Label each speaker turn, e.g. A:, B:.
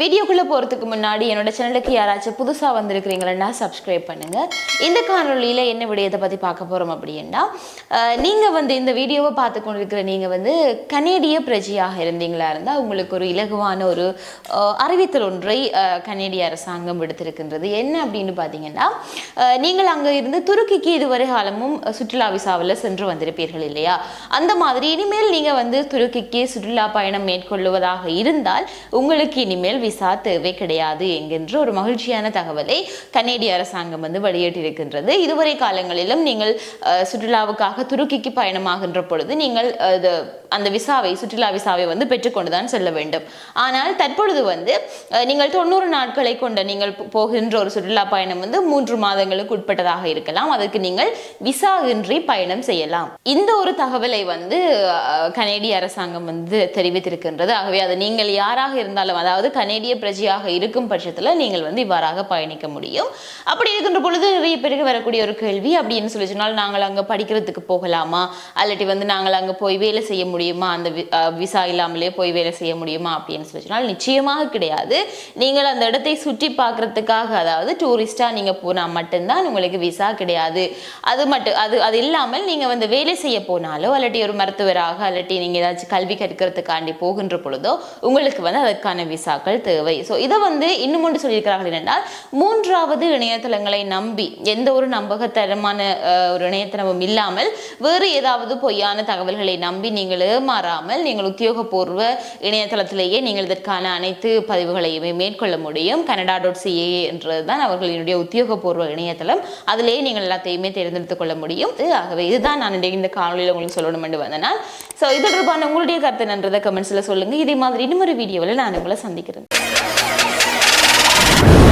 A: வீடியோக்குள்ளே போகிறதுக்கு முன்னாடி என்னோட சேனலுக்கு யாராச்சும் புதுசாக வந்திருக்கிறீங்களா சப்ஸ்கிரைப் பண்ணுங்கள் இந்த காணொளியில் என்ன விடயத்தை பற்றி பார்க்க போகிறோம் அப்படின்னா நீங்கள் வந்து இந்த வீடியோவை பார்த்து கொண்டிருக்கிற நீங்கள் வந்து கனேடிய பிரஜையாக இருந்தீங்களா இருந்தால் உங்களுக்கு ஒரு இலகுவான ஒரு அறிவித்தல் ஒன்றை கனேடிய அரசாங்கம் விடுத்திருக்கின்றது. என்ன அப்படின்னு பார்த்தீங்கன்னா நீங்கள் அங்கே இருந்து துருக்கிக்கு இதுவரை காலமும் சுற்றுலா விசாவில் சென்று வந்திருப்பீர்கள் இல்லையா? அந்த மாதிரி இனிமேல் நீங்கள் வந்து துருக்கிக்கு சுற்றுலா பயணம் மேற்கொள்ளுவதாக இருந்தால் உங்களுக்கு இனிமேல் விசா தேவை கிடையாது என்கின்ற ஒரு மகிழ்ச்சியான தகவலை கனேடிய அரசாங்கம் வந்து வெளியிட்டிருக்கின்றது. இதுவரை காலங்களிலும் நீங்கள் சுற்றுலாவுக்காக துருக்கிக்கு பயணமாகின்ற பொழுது நீங்கள் அந்த விசாவை சுற்றுலா விசாவை வந்து பெற்றுக்கொண்டுதான் செல்ல வேண்டும். ஆனால் தற்பொழுது வந்து நீங்கள் தொண்ணூறு நாட்களை கொண்ட நீங்கள் போகின்ற ஒரு சுற்றுலா பயணம் வந்து மூன்று மாதங்களுக்கு உட்பட்டதாக இருக்கலாம். அதற்கு நீங்கள் விசா இன்றி பயணம் செய்யலாம். இந்த ஒரு தகவலை வந்து கனேடிய அரசாங்கம் வந்து தெரிவித்திருக்கின்றது. ஆகவே அது நீங்கள் யாராக இருந்தாலும் அதாவது கனேடிய பிரஜையாக இருக்கும் பட்சத்தில் நீங்கள் வந்து இவ்வாறாக பயணிக்க முடியும். அப்படி இருக்கின்ற பொழுது நிறைய பேருக்கு வரக்கூடிய ஒரு கேள்வி அப்படின்னு சொல்லி சொன்னால் நாங்கள் அங்கே படிக்கிறதுக்கு போகலாமா? அல்லாட்டி வந்து நாங்கள் அங்கே போய் வேலை செய்ய முடியுமா? அந்த வி- விசா இல்லாமலே போய் வேலை செய்ய முடியுமா? அப்படின்னு சொல்லி சொன்னால் நிச்சயமாக கிடையாது. நீங்கள் அந்த இடத்தை சுற்றி பார்க்கறதுக்காக அதாவது டூரிஸ்டாக நீங்கள் போனால் மட்டும்தான் உங்களுக்கு விசா கிடையாது. அது மட்டும் அது அது இல்லாமல் நீங்கள் வந்து வேலை செய்ய போனாலோ அல்லாட்டி ஒரு மருத்துவராக அல்லாட்டி நீங்கள் ஏதாச்சும் கல்வி கற்கிறதுக்காண்டி போகின்ற பொழுதோ உங்களுக்கு வந்து அதற்கான விசாக்கள் தேவை. ஸோ இதை வந்து இன்னும் ஒன்று சொல்லியிருக்கிறார்கள் என்னென்றால் மூன்றாவது இணையதளங்களை நம்பி எந்த ஒரு நம்பகத்தரமான ஒரு இணையதளமும் இல்லாமல் வேறு ஏதாவது பொய்யான தகவல்களை நம்பி நீங்கள் ஏமாறாமல் நீங்கள் உத்தியோகபூர்வ இணையதளத்திலேயே நீங்கள் இதற்கான அனைத்து பதிவுகளையுமே மேற்கொள்ள முடியும். கனடா டாட் சிஏ என்றது தான் அவர்களினுடைய உத்தியோகபூர்வ இணையதளம். அதிலேயே நீங்கள் எல்லாத்தையுமே தேர்ந்தெடுத்துக் கொள்ள முடியும். ஆகவே இதுதான் நான் இந்த காணொலியில் உங்களுக்கு சொல்லணும் என்று வந்தனால் ஸோ இது தொடர்பான உங்களுடைய கருத்து நன்றதை கமெண்ட்ஸில் சொல்லுங்கள் இதே மாதிரி இன்னும் ஒரு வீடியோவில் நான் உங்களை சந்திக்கிறேன். Thank you.